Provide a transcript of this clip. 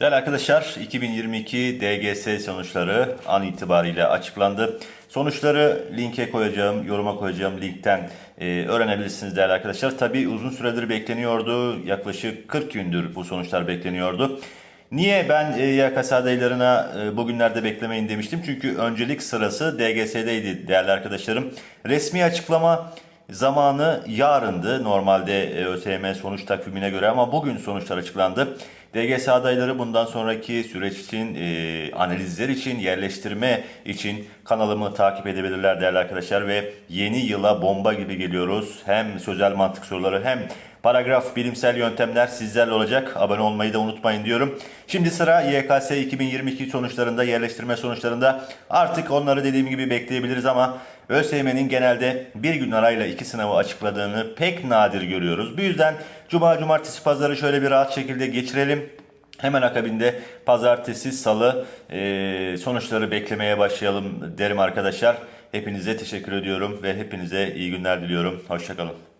Değerli arkadaşlar 2022 DGS sonuçları an itibariyle açıklandı. Sonuçları linke koyacağım, yoruma koyacağım linkten e, öğrenebilirsiniz değerli arkadaşlar. Tabi uzun süredir bekleniyordu. Yaklaşık 40 gündür bu sonuçlar bekleniyordu. Niye ben e, YKS adaylarına e, bugünlerde beklemeyin demiştim? Çünkü öncelik sırası DGS'deydi değerli arkadaşlarım. Resmi açıklama zamanı yarındı normalde e, ÖSYM sonuç takvimine göre ama bugün sonuçlar açıklandı. DGS adayları bundan sonraki süreç için, e, analizler için, yerleştirme için kanalımı takip edebilirler değerli arkadaşlar ve yeni yıla bomba gibi geliyoruz. Hem sözel mantık soruları hem paragraf bilimsel yöntemler sizlerle olacak. Abone olmayı da unutmayın diyorum. Şimdi sıra YKS 2022 sonuçlarında, yerleştirme sonuçlarında. Artık onları dediğim gibi bekleyebiliriz ama ÖSYM'nin genelde bir gün arayla iki sınavı açıkladığını pek nadir görüyoruz. Bu yüzden Cuma, Cumartesi, Pazarı şöyle bir rahat şekilde geçirelim. Hemen akabinde pazartesi, salı e, sonuçları beklemeye başlayalım derim arkadaşlar. Hepinize teşekkür ediyorum ve hepinize iyi günler diliyorum. Hoşçakalın.